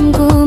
친구.